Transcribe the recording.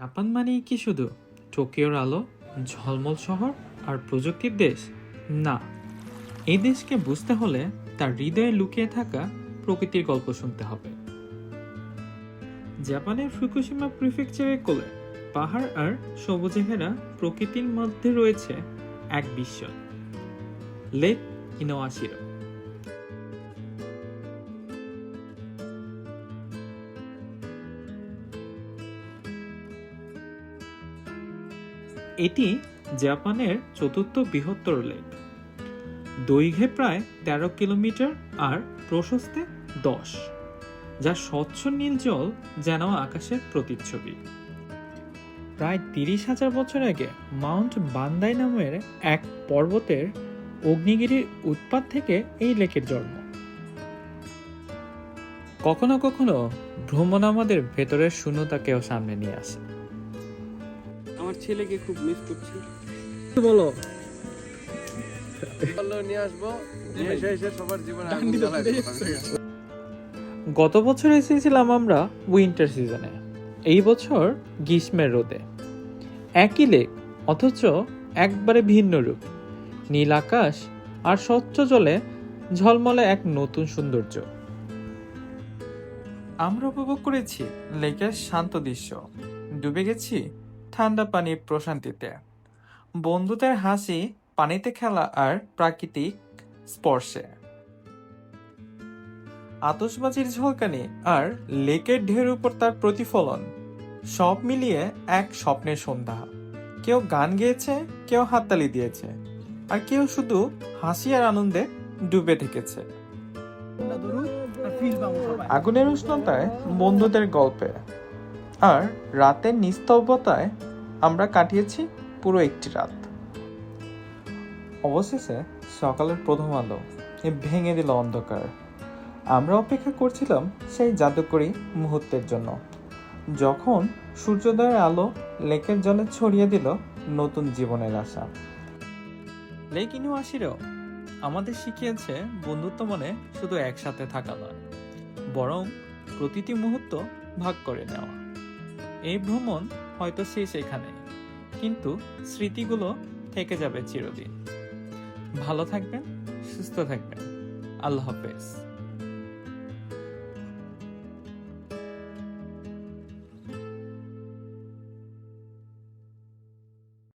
Japan মানেই কি শুধু টোকিওর আলো, ঝলমল শহর আর প্রযুক্তির দেশ? না। এই দেশকে বুঝতে হলে তার হৃদয়ে লুকিয়ে থাকা প্রকৃতির গল্প শুনতে হবে। জাপানের ফুকুশিমা প্রিফেকচারের কোলে পাহাড় আর সবুজে ঘেরা প্রকৃতির মধ্যে রয়েছে এক বিশ্ব লেক ইনোয়াশিরো। এটি জাপানের চতুর্থ বৃহত্তর লেক। দৈর্ঘ্যে প্রায় তেরো কিলোমিটার আর প্রশস্তে দশ, যা স্বচ্ছ নীল জল যেন আকাশের প্রতিচ্ছবি। প্রায় তিরিশ হাজার বছর আগে মাউন্ট বান্দাই নামের এক পর্বতের অগ্নিগিরির উৎপাত থেকে এই লেকের জন্ম। কখনো কখনো ভ্রমণ আমাদের ভেতরের শূন্যতাকেও সামনে নিয়ে আসে। আমার ছেলেকে খুব মিস করছি। বলো? নিয়ে আসব। সবার জীবনে দেবো। গত বছর এসেছিলাম আমরা উইন্টার সিজনে এই বছর গ্রীষ্মের রোদে। একই লেক অথচ একবারে ভিন্ন রূপ। নীল আকাশ আর স্বচ্ছ জলে ঝলমলে এক নতুন সৌন্দর্য। আমরা উপভোগ করেছি লেকের শান্ত দৃশ্য। ডুবে গেছি ঠান্ডা পানির প্রশান্তিতে। বন্ধুদের হাসি, পানিতে খেলা আর প্রাকৃতিক স্পর্শে। আতসবাজির ঝলকানি আর লেকের ঢের উপর তার প্রতিফলন, সব মিলিয়ে এক স্বপ্নের সন্ধ্যা। কেউ গান গেয়েছে, কেউ হাততালি দিয়েছে, আর কেউ শুধু হাসি আর আনন্দে ডুবে থেকেছে আগুনের উষ্ণতায় বন্ধুদের গল্পে আর রাতের নিস্তব্ধতায় আমরা কাটিয়েছি পুরো একটি রাত। অবশেষে সকালের প্রথম আলো এ ভেঙে দিল অন্ধকার। আমরা অপেক্ষা করছিলাম সেই জাদুকরী মুহূর্তের জন্য। যখন সূর্যোদয়ের আলো লেকের জলে ছড়িয়ে দিল নতুন জীবনের আশা। লেক ইনুয়াশিরও আমাদের শিখিয়েছে বন্ধুত্ব মানে শুধু একসাথে থাকা নয়, বরং প্রতিটি মুহূর্ত ভাগ করে নেওয়া। এই ভ্রমণ হয়তো শেষ এখানে কিন্তু স্মৃতিগুলো থেকে যাবে চিরদিন। ভালো থাকবেন সুস্থ থাকবেন। আল্লাহ হাফেজ।